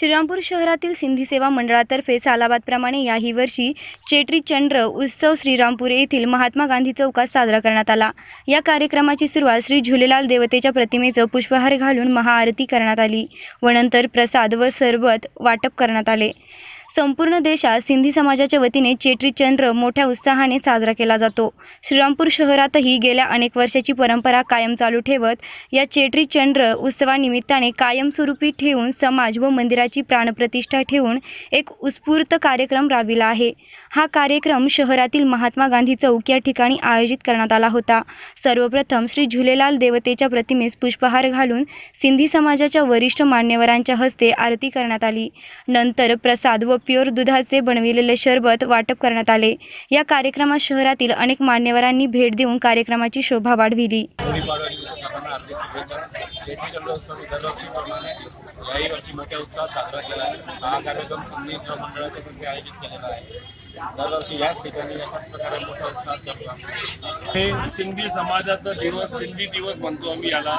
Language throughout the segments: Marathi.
श्रीरामपूर शहरातील सिंधी सेवा मंडळातर्फे सालाबादप्रमाणे याही वर्षी चेट्री चंद्र उत्सव श्रीरामपूर येथील महात्मा गांधी चौकात साजरा करण्यात आला. या कार्यक्रमाची सुरुवात श्री झुलेलाल देवतेच्या प्रतिमेचं पुष्पहार घालून महाआरती करण्यात आली व नंतर प्रसाद व सरबत वाटप करण्यात आले. संपूर्ण देशात सिंधी समाजाच्या वतीने चेट्री चंद्र मोठ्या उत्साहाने साजरा केला जातो. श्रीरामपूर शहरातही गेल्या अनेक वर्षाची परंपरा कायम चालू ठेवत या चेट्री चंद्र उत्सवानिमित्ताने कायमस्वरूपी ठेवून समाज व मंदिराची प्राणप्रतिष्ठा ठेवून एक उत्स्फूर्त कार्यक्रम राबविला आहे. हा कार्यक्रम शहरातील महात्मा गांधी चौक या ठिकाणी आयोजित करण्यात आला होता. सर्वप्रथम श्री झुलेलाल देवतेच्या प्रतिमेस पुष्पहार घालून सिंधी समाजाच्या वरिष्ठ मान्यवरांच्या हस्ते आरती करण्यात आली. नंतर प्रसाद व प्युअर दुधाचे बनविलेले शरबत वाटप करण्यात आले. या कार्यक्रमात शहरातील अनेक मान्यवरांनी भेट देऊन कार्यक्रमाची शोभा वाढविली. याही वर्षी मोठ्या उत्साहात साजरा केला आहे हा कार्यक्रम मंडळाच्या तर्फे आयोजित केलेला आहे दरवर्षी याच ठिकाणी अशाच प्रकारे करतो हे सिंधी समाजाचा दिवस सिंधी दिवस म्हणतो आम्ही याला.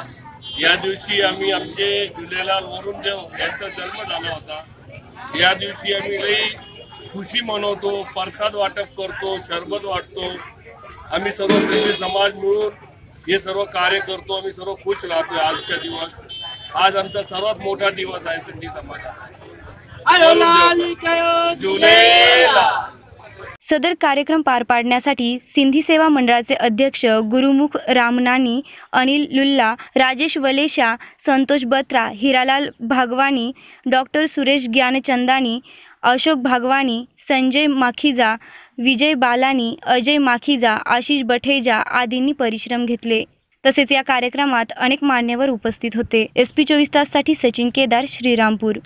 या दिवशी आम्ही आमचे झुलेलाल वरून देव यांचा जन्म झाला होता. या दिवशी आम्ही लई खुशी मनवतो प्रसाद वाटप करतो शरबत वाटतो. आम्ही सर्व सिंधी समाज मिळून हे सर्व कार्य करतो आम्ही सर्व खुश राहतो आजच्या दिवस. आज आमचा सर्वात मोठा दिवस आहे सिंधी समाजाचा. झुलेलाल सदर कार्यक्रम पार पाडण्यासाठी सिंधी सेवा मंडळाचे अध्यक्ष गुरुमुख रामनानी अनिल लुल्ला राजेश वलेशा संतोष बत्रा हिरालाल भागवानी डॉक्टर सुरेश ज्ञानचंदानी अशोक भागवानी संजय माखीजा विजय बालानी अजय माखीजा आशिष बठेजा आदींनी परिश्रम घेतले. तसेच या कार्यक्रमात अनेक मान्यवर उपस्थित होते. एस पी चोवीस ताससाठी सचिन केदार श्रीरामपूर.